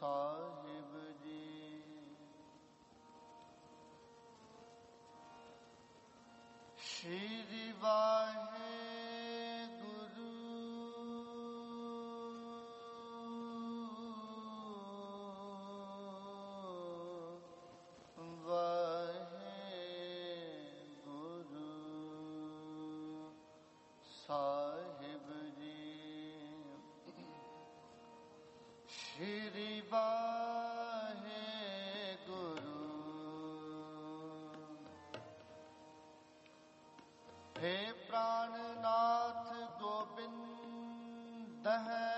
ਸਾਹਿਬ ਜੀ। ਸ਼੍ਰੀ ਵਾਹਿਗੁਰੂ। ਵਾਹਿਗੁਰੂ। ਸਾਹਿਬ श्री बाहे गुरु। हे प्राणनाथ गोविंद है,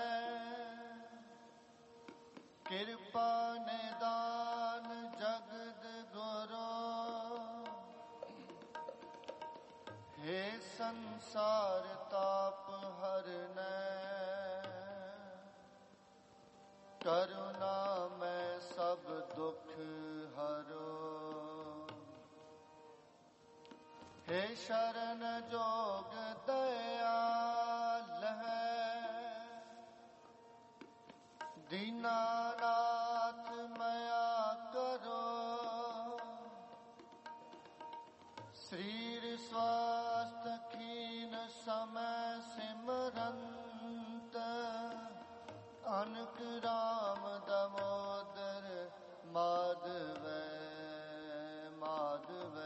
कृपा निदान जगद गुरु। हे संसार ताप हरने करुणा मैं सब दुख हरो। हे शरण जोग दयाल है। दीनानाथ मया करो। श्रीर अनक राम दमोदर माधव माधव।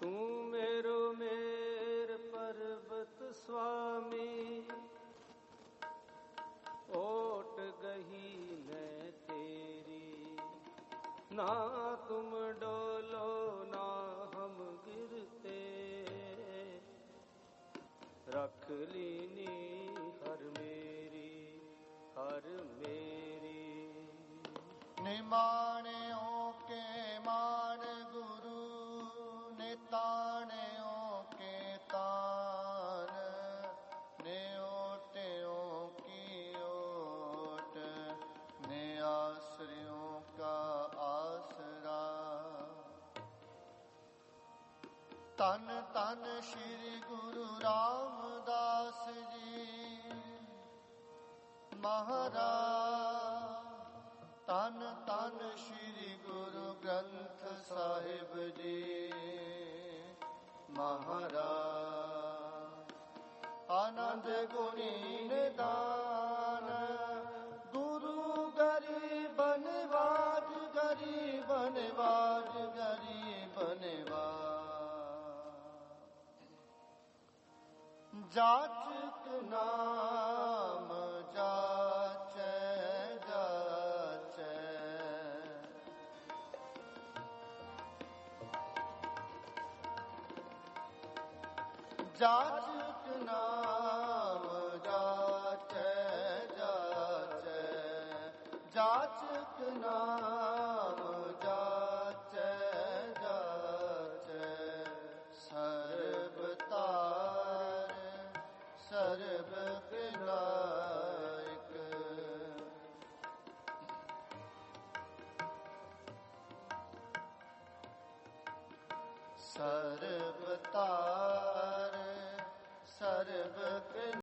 तू मेरो मेर पर्वत स्वामी, ओट गही मैं तेरी। ना तुम डोलो, ना हम गिरते। रख लीनी हर मेरी हर मेरी। निमाणियों के मान गुरु निताणियों के तान। न्योटियों की ओट नियाश्रियों का आसरा। तन तन श्री गुरु तन तन श्री गुरु ग्रंथ साहिब जी। महाराज, आनंद गुणी निदान, गुरु गरीब नवाज़ गरीब नवाज़ गरीब नवाज़ जाचक नाम ਜਾਚਕ ਨਾਮ ਜਾਚੈ ਜਾਚੈ। ਜਾਚਕ ਨਾਮ ਜਾਚੈ ਜਾਚੈ। ਸਰਬ ਤਾਰ ਸਰਬ ਸਰਬ ਤਾਰ ਸਰਬ